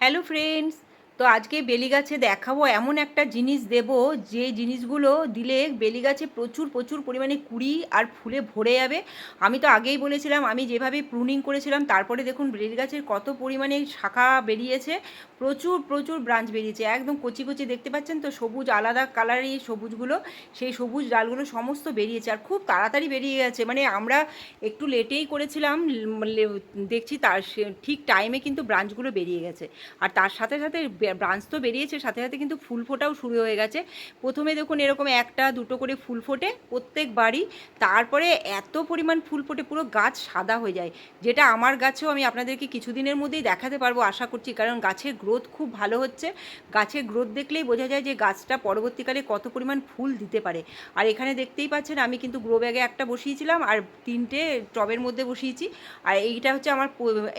Hello friends তো আজকে বেলি গাছে দেখাবো, এমন একটা জিনিস দেব, যে জিনিসগুলো দিলে বেলি গাছে প্রচুর প্রচুর পরিমাণে কুড়ি আর ফুলে ভরে যাবে। আমি তো আগেই বলেছিলাম, আমি যেভাবে প্রুনিং করেছিলাম, তারপরে দেখুন বেলি গাছের কত পরিমাণে শাখা বেরিয়েছে, প্রচুর প্রচুর ব্রাঞ্চ বেরিয়েছে। একদম কচি কচি দেখতে পাচ্ছেন তো, সবুজ আলাদা কালারের এই সবুজগুলো, সেই সবুজ ডালগুলো সমস্ত বেরিয়েছে আর খুব তাড়াতাড়ি বেরিয়ে গেছে। মানে আমরা একটু লেটেই করেছিলাম দেখছি তার ঠিক টাইমে কিন্তু ব্রাঞ্চগুলো বেরিয়ে গেছে। আর তার সাথে সাথে ব্রাঞ্চ তো বেরিয়েছে, সাথে সাথে কিন্তু ফুল ফোটাও শুরু হয়ে গেছে। প্রথমে দেখুন এরকম একটা, দুটো করে ফুল ফোটে প্রত্যেক বাড়ি। তারপরে এত পরিমাণ ফুল ফোটে, পুরো গাছ সাদা হয়ে যায়। যেটা আমার গাছেও আমি আপনাদেরকে কিছুদিনের মধ্যেই দেখাতে পারব, আশা করছি। কারণ গাছের গ্রোথ খুব ভালো হচ্ছে। গাছের গ্রোথ দেখলেই বোঝা যায় যে গাছটা পরবর্তীকালে কত পরিমাণ ফুল দিতে পারে। আর এখানে দেখতেই পাচ্ছেন, আমি কিন্তু গ্রো ব্যাগে একটা বসিয়েছিলাম, আর তিনটে টবের মধ্যে বসিয়েছি। আর এইটা হচ্ছে আমার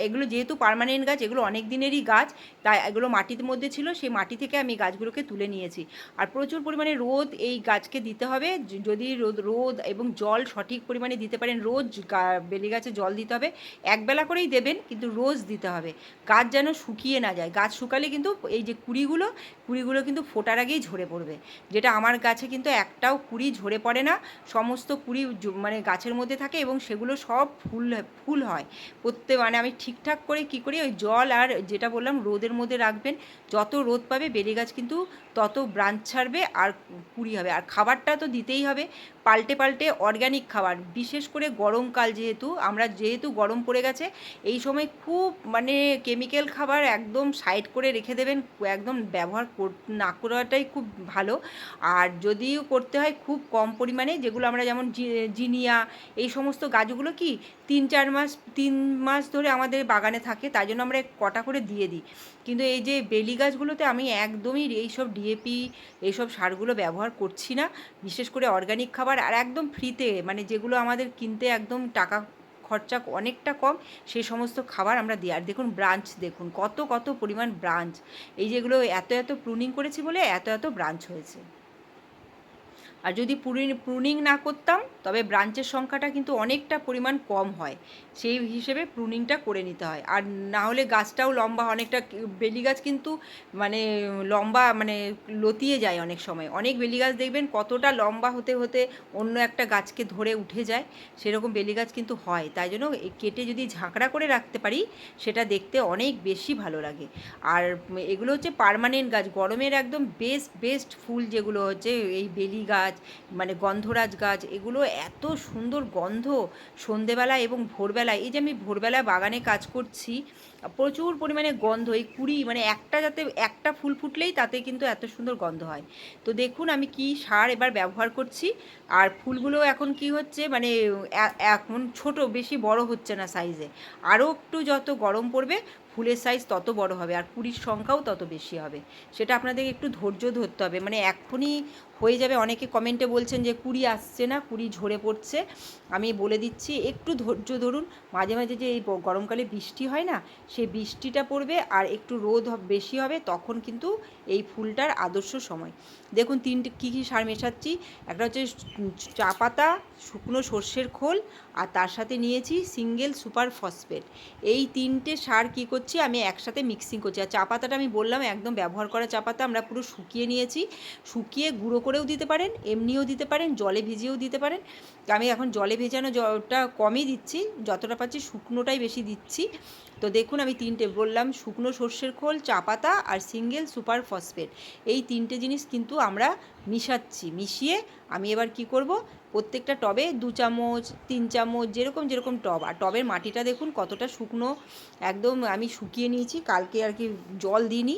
এগুলো যেহেতু পার্মানেন্ট গাছ, এগুলো অনেক দিনেরই গাছ, তাই এগুলো মাটির মধ্যে ছিল, সেই মাটি থেকে আমি গাছগুলোকে তুলে নিয়েছি। আর প্রচুর পরিমাণে রোদ এই গাছকে দিতে হবে। যদি রোদ রোদ এবং জল সঠিক পরিমাণে দিতে পারেন, রোজ বেলি গাছে জল দিতে হবে। একবেলা করেই দেবেন, কিন্তু রোজ দিতে হবে। গাছ যেন শুকিয়ে না যায়। গাছ শুকালে কিন্তু এই যে কুড়িগুলো কুড়িগুলো কিন্তু ফোটার আগেই ঝরে পড়বে। যেটা আমার গাছে কিন্তু একটাও কুড়ি ঝরে পড়ে না। সমস্ত কুড়ি মানে গাছের মধ্যে থাকে এবং সেগুলো সব ফুল ফুল হয়। প্রত্যেক মানে আমি ঠিকঠাক করে কি করি? ওই জল আর যেটা বললাম, রোদের মধ্যে রাখবেন। যত রোদ পাবে বেলি গাছ কিন্তু তত ব্রাঞ্চ ছাড়বে আর কুড়ি হবে। আর খাবারটা তো দিতেই হবে। পাল্টে পাল্টে অর্গ্যানিক খাবার, বিশেষ করে গরমকাল যেহেতু, আমরা যেহেতু গরম পড়ে গেছে, এই সময় খুব মানে কেমিক্যাল খাবার একদম সাইড করে রেখে দেবেন, একদম ব্যবহার না করাটাই খুব ভালো। আর যদিও করতে হয় খুব কম পরিমাণে, যেগুলো আমরা যেমন জিনিয়া, এই সমস্ত গাছগুলো কি, তিন চার মাস, তিন মাস ধরে আমাদের বাগানে থাকে, তাই জন্য আমরা কটা করে দিয়ে দিই। কিন্তু এই যে বেলি গাছগুলোতে আমি একদমই এইসব ডিএপি এইসব সারগুলো ব্যবহার করছি না, বিশেষ করে অর্গানিক খাবার আর একদম ফ্রিতে মানে যেগুলো আমাদের কিনতে একদম টাকা খরচা অনেকটা কম, সেই সমস্ত খাবার আমরা দিই। আর দেখুন ব্রাঞ্চ দেখুন কত কত পরিমাণ ব্রাঞ্চ এই যেগুলো এত এত প্রুনিং করেছি বলে এত এত ব্রাঞ্চ হয়েছে। আর যদি প্রুনিং না করতাম, তবে ব্রাঞ্চের সংখ্যাটা কিন্তু অনেকটা পরিমাণ কম হয়। সেই হিসেবে প্রুনিংটা করে নিতে হয়। আর না হলে গাছটাও লম্বা অনেকটা বেলি গাছ কিন্তু মানে লম্বা মানে লতিয়ে যায় অনেক সময়। অনেক বেলি গাছ দেখবেন কতটা লম্বা হতে হতে অন্য একটা গাছকে ধরে উঠে যায়, সেরকম বেলি গাছ কিন্তু হয়। তাই জন্য কেটে যদি ঝাঁকড়া করে রাখতে পারি, সেটা দেখতে অনেক বেশি ভালো লাগে। আর এগুলো হচ্ছে পার্মানেন্ট গাছ। গরমের একদম বেস্ট বেস্ট ফুল যেগুলো হচ্ছে, এই বেলি গাছ মানে গন্ধরাজ গাছ, এগুলো এত সুন্দর গন্ধ সন্ধেবেলা এবং ভোরবেলা এই যে আমি ভোরবেলা বাগানে কাজ করছি, প্রচুর পরিমাণে গন্ধ, এই কুড়ি মানে একটা যাতে, একটা ফুল ফুটলেই তাতে কিন্তু এত সুন্দর গন্ধ হয়। তো দেখুন আমি কি সার এবার ব্যবহার করছি, আর ফুলগুলো এখন কি হচ্ছে মানে এখন ছোট, বেশি বড় হচ্ছে না সাইজে আরও একটু যত গরম পড়বে, ফুলের সাইজ তত বড় হবে, আর কুড়ির সংখ্যাও তত বেশি হবে। সেটা আপনাদের একটু ধৈর্য ধরতে হবে মানে এখনই হয়ে যাবে। অনেকে কমেন্টে বলছেন যে, কুড়ি আসছে না, কুড়ি ঝরে পড়ছে। আমি বলে দিচ্ছি, একটু ধৈর্য ধরুন। মাঝে মাঝে যে এই গরমকালে বৃষ্টি হয় না, সেই বৃষ্টিটা পড়বে আর একটু রোদ বেশি হবে, তখন কিন্তু এই ফুলটার আদর্শ সময়। দেখুন, তিনটে কী কী সার মেশাচ্ছি? একটা হচ্ছে চা পাতা, শুকনো সর্ষের খোল আর তার সাথে নিয়েছি সিঙ্গেল সুপার ফসফেট। এই তিনটে সার কি করছি, আমি একসাথে মিক্সিং করছি। আর চা পাতাটা আমি বললাম, একদম ব্যবহার করা চা পাতা আমরা পুরো শুকিয়ে নিয়েছি। শুকিয়ে গুঁড়ো করেও দিতে পারেন, এমনিও দিতে পারেন, জলে ভিজিয়েও দিতে পারেন। আমি এখন জলে ভেজানো জলটা কমই দিচ্ছি, যতটা পাচ্ছি শুকনোটাই বেশি দিচ্ছি। তো দেখুন আমি তিনটে বললাম, শুকনো সর্ষের খোল, চা পাতা আর সিঙ্গেল সুপার ফসফেট। এই তিনটে জিনিস কিন্তু আমরা মিশাচ্ছি, মিশিয়ে আমি এবার কি করব প্রত্যেকটা টবে দু চামচ, তিন চামচ, যেরকম যেরকম টব। আর টবের মাটিটা দেখুন কতটা শুকনো, একদম আমি শুকিয়ে নিয়েছি, কালকে আর কি জল দিইনি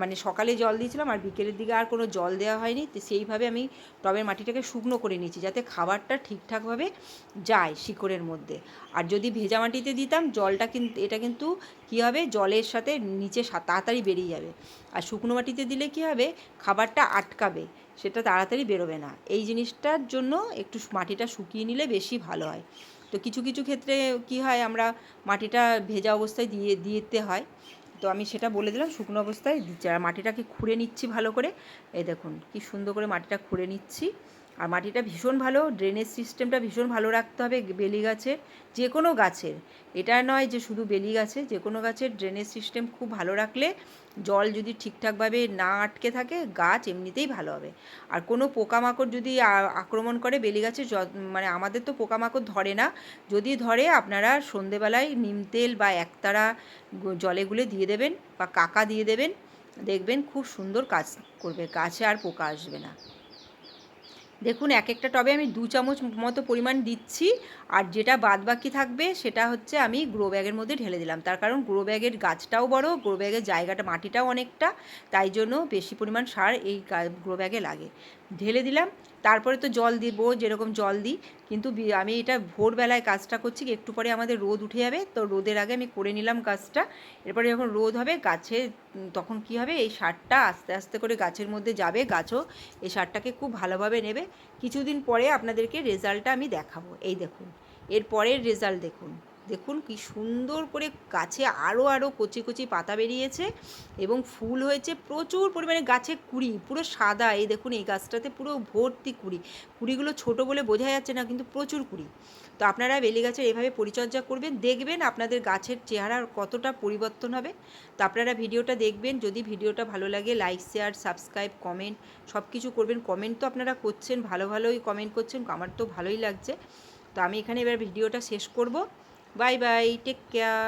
মানে সকালে জল দিয়েছিলাম আর বিকেলের দিকে আর কোনো জল দেওয়া হয়নি, তো সেইভাবে আমি টবের মাটিটাকে শুকনো করে নিয়েছি, যাতে খাবারটা ঠিকঠাকভাবে যায় শিকড়ের মধ্যে। আর যদি ভেজা মাটিতে দিতাম, জলটা কিন্তু এটা কিন্তু কী হবে? জলের সাথে নিচে তাড়াতাড়ি বেরিয়ে যাবে। আর শুকনো মাটিতে দিলে কী হবে? খাবারটা আটকাবে, সেটা তাড়াতাড়ি বেরোবে না। এই জিনিসটার জন্য একটু মাটিটা শুকিয়ে নিলে বেশি ভালো হয়। তো কিছু কিছু ক্ষেত্রে কি হয়? আমরা মাটিটা ভেজা অবস্থায় দিয়ে দিতে হয়। তো আমি সেটা বলে দিলাম, শুকনো অবস্থায় দিচ্ছি। আর মাটিটাকে খুঁড়ে নিচ্ছি ভালো করে। এই দেখুন, কি সুন্দর করে মাটিটা খুঁড়ে নিচ্ছি। আর মাটিটা ভীষণ ভালো ড্রেনেজ সিস্টেমটা ভীষণ ভালো রাখতে হবে বেলি গাছের যে কোনো গাছের। এটা নয় যে শুধু বেলি গাছে যে কোনো গাছের ড্রেনেজ সিস্টেম খুব ভালো রাখলে জল যদি ঠিকঠাকভাবে না আটকে থাকে, গাছ এমনিতেই ভালো হবে। আর কোনো পোকামাকড় যদি আক্রমণ করে বেলি গাছে মানে আমাদের তো পোকামাকড় ধরে না, যদি ধরে আপনারা সন্ধেবেলায় নিম তেল বা একতারা জলে গুলে দিয়ে দেবেন বা কাকা দিয়ে দেবেন, দেখবেন খুব সুন্দর কাজ করবে, গাছে আর পোকা আসবে না। দেখুন এক একটা টবে আমি দু চামচ মতো পরিমাণ দিচ্ছি। আর যেটা বাদ বাকি থাকবে, সেটা হচ্ছে আমি গ্রো ব্যাগের মধ্যে ঢেলে দিলাম। তার কারণ গ্রো ব্যাগের গাছটাও বড়, গ্রো ব্যাগের জায়গাটা, মাটিটাও অনেকটা। তাই জন্য বেশি পরিমাণ সার এই গ্রো ব্যাগে লাগে। ঢেলে দিলাম। তারপরে তো জল দিব, যেরকম জল দিই। কিন্তু আমি এটা ভোরবেলায় কাজটা করছি একটু পরে আমাদের রোদ উঠে যাবে। তো রোদের আগে আমি করে নিলাম কাজটা। এরপরে যখন রোদ হবে, গাছে তখন কি হবে, এই সারটা আস্তে আস্তে করে গাছের মধ্যে যাবে, গাছও এই সারটাকে খুব ভালোভাবে নেবে। কিছুদিন পরে আপনাদেরকে রেজাল্টটা আমি দেখাবো। এই দেখুন এর পরের রেজাল্ট দেখুন। দেখুন কি সুন্দর করে গাছে আরও আরও কচি কচি পাতা বেরিয়েছে এবং ফুল হয়েছে প্রচুর পরিমাণে গাছে কুড়ি, পুরো সাদা। এই দেখুন, এই গাছটাতে পুরো ভর্তি কুড়ি। কুড়িগুলো ছোট বলে বোঝা যাচ্ছে না, কিন্তু প্রচুর কুড়ি। তো আপনারা বেলি গাছের এভাবে পরিচর্যা করবেন, দেখবেন আপনাদের গাছের চেহারার কতটা পরিবর্তন হবে। তো আপনারা ভিডিওটা দেখবেন, যদি ভিডিওটা ভালো লাগে, লাইক, শেয়ার, সাবস্ক্রাইব, কমেন্ট সব কিছু করবেন। কমেন্ট তো আপনারা করছেন, ভালো ভালোই কমেন্ট করছেন, আমার তো ভালোই লাগছে। তো আমি এখানে এবার ভিডিওটা শেষ করব। Bye bye take care